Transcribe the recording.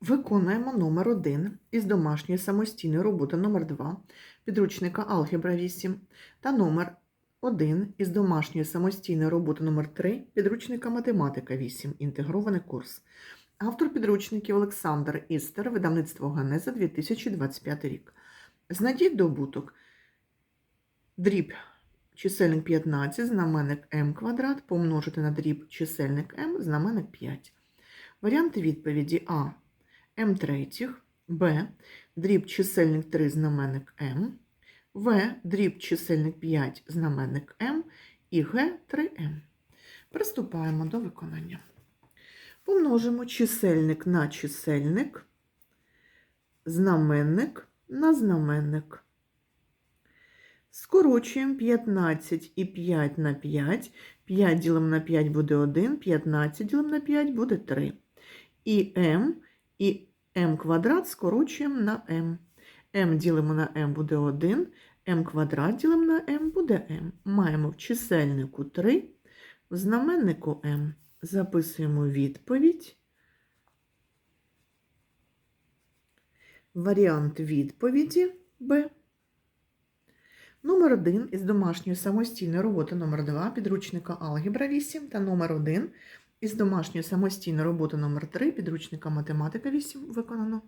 Виконуємо номер 1 із домашньої самостійної роботи номер 2 підручника Алгебра 8 та номер 1 із домашньої самостійної роботи номер 3 підручника Математика 8. Інтегрований курс. Автор підручників Олександр Істер, видавництво Генеза 2025 рік. Знайдіть добуток. Дріб чисельник 15, знаменник m квадрат помножити на дріб чисельник m, знаменник 5. Варіанти відповіді А. М третіх, Б. Дріб чисельник 3 знаменник М, В. Дріб чисельник 5 знаменник М і Г 3М. Приступаємо до виконання. Помножимо чисельник на чисельник, знаменник на знаменник. Скорочуємо 15 і 5 на 5. 5 ділимо на 5 буде 1, 15 ділимо на 5 буде 3. І m, і m квадрат скорочуємо на m. m ділимо на m буде 1, m квадрат ділимо на m буде m. Маємо в чисельнику 3, в знаменнику m. Записуємо відповідь. Варіант відповіді Б. Номер 1 із домашньої самостійної роботи номер 2 підручника Алгебра 8 та номер 1 із домашньої самостійної роботи номер 3 підручника Математика 8 виконано.